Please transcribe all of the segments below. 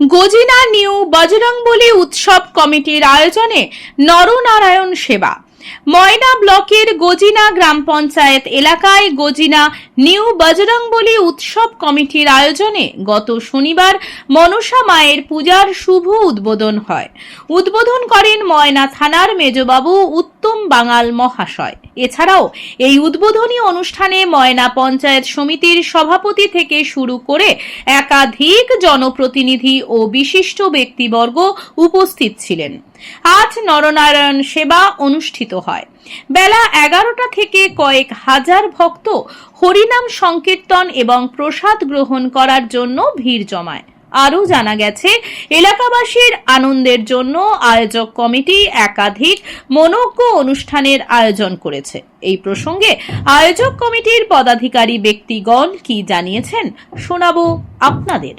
Gajina new Bajrangbali উৎসব কমিটির আয়োজনে নরনারায়ণ সেবা। ময়না ব্লকের গজিনা গ্রাম পঞ্চায়েত এলাকায় গজিনা নিউ বজরংবলী উৎসব কমিটির আয়োজনে গত শনিবার মনসা মায়ের পূজার শুভ উদ্বোধন হয়। উদ্বোধন করেন ময়না থানার মেজবাবু উত্তম বাঙাল মহাশয়। এছাড়াও এই উদ্বোধনী অনুষ্ঠানে ময়না পঞ্চায়েত সমিতির সভাপতি থেকে শুরু করে একাধিক জনপ্রতিনিধি ও বিশিষ্ট ব্যক্তিবর্গ উপস্থিত ছিলেন। আজ নরনারায়ণ সেবা অনুষ্ঠিত হয়। বেলা এগারোটা থেকে কয়েক হাজার ভক্ত হরিনাম সংকীর্তন এবং প্রসাদ গ্রহণ করার জন্য ভিড় জমায়। আরও জানা গেছে, এলাকাবাসীর আনন্দের জন্য আয়োজক কমিটি একাধিক মনোজ্ঞ অনুষ্ঠানের আয়োজন করেছে। এই প্রসঙ্গে আয়োজক কমিটির পদাধিকারী ব্যক্তিগণ কি জানিয়েছেন শোনাবো আপনাদের।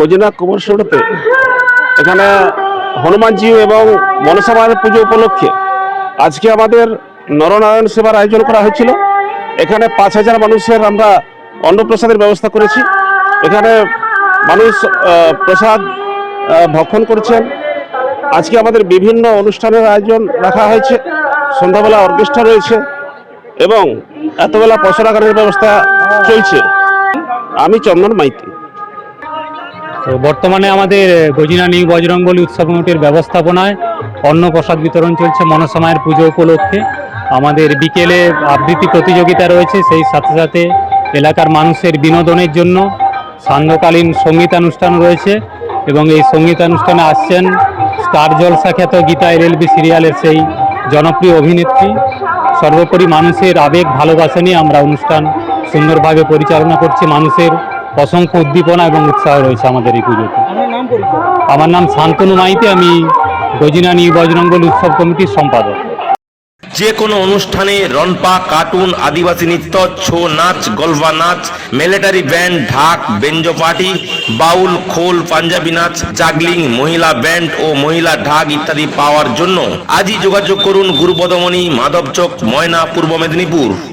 গজিনা কুমারসড়তে এখানে হনুমানজি এবং মনসা মায়ের পুজো উপলক্ষে আজকে আমাদের নরনারায়ণ সেবার আয়োজন করা হয়েছিল। এখানে পাঁচ হাজার মানুষের আমরা অন্নপ্রসাদের ব্যবস্থা করেছি। এখানে মানুষ প্রসাদ ভক্ষণ করছেন। আজকে আমাদের বিভিন্ন অনুষ্ঠানের আয়োজন রাখা হয়েছে। সন্ধ্যাবেলা অর্কেস্ট্রা রয়েছে এবং এতবেলা গানের ব্যবস্থা চলছে। আমি চন্দন মাইতি। তো বর্তমানে আমাদের গজিনা নিউ বজরংবলী উৎসব কমিটির ব্যবস্থাপনায় অন্ন প্রসাদ বিতরণ চলছে মনসময়ের পুজো উপলক্ষে। আমাদের বিকেলে আবৃত্তি প্রতিযোগিতা রয়েছে, সেই সাথে সাথে এলাকার মানুষের বিনোদনের জন্য সান্ধ্যকালীন সঙ্গীতানুষ্ঠান রয়েছে এবং এই সঙ্গীতানুষ্ঠানে আসছেন স্টার জলসা খ্যাত গীতা এলএলবি সিরিয়ালের সেই জনপ্রিয় অভিনেত্রী। সর্বোপরি মানুষের আবেগ ভালোবাসা নিয়ে আমরা অনুষ্ঠান সুন্দরভাবে পরিচালনা করছি মানুষের অসংখ্য উদ্দীপনা এবং উৎসাহ রয়েছে আমাদের এই পুজোতে। আমার নাম শান্তনু মাইতি আমি গজিনা নিউ বজরঙ্গল উৎসব কমিটির সম্পাদক। যে কোনো অনুষ্ঠানে রনপা কার্টুন আদিবাসী নৃত্য ছৌ নাচ গলবা নাচ মিলিটারি ব্যান্ড ঢাক বেঞ্জো পার্টি বাউল খোল পাঞ্জাবি নাচ জাগলিং মহিলা ব্যান্ড ও মহিলা ঢাক ইত্যাদি পাওয়ার জন্য আজই যোগাযোগ করুন গুরুপদমণি মাধবচক ময়না পূর্ব মেদিনীপুর।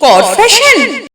কর ফ্যাশন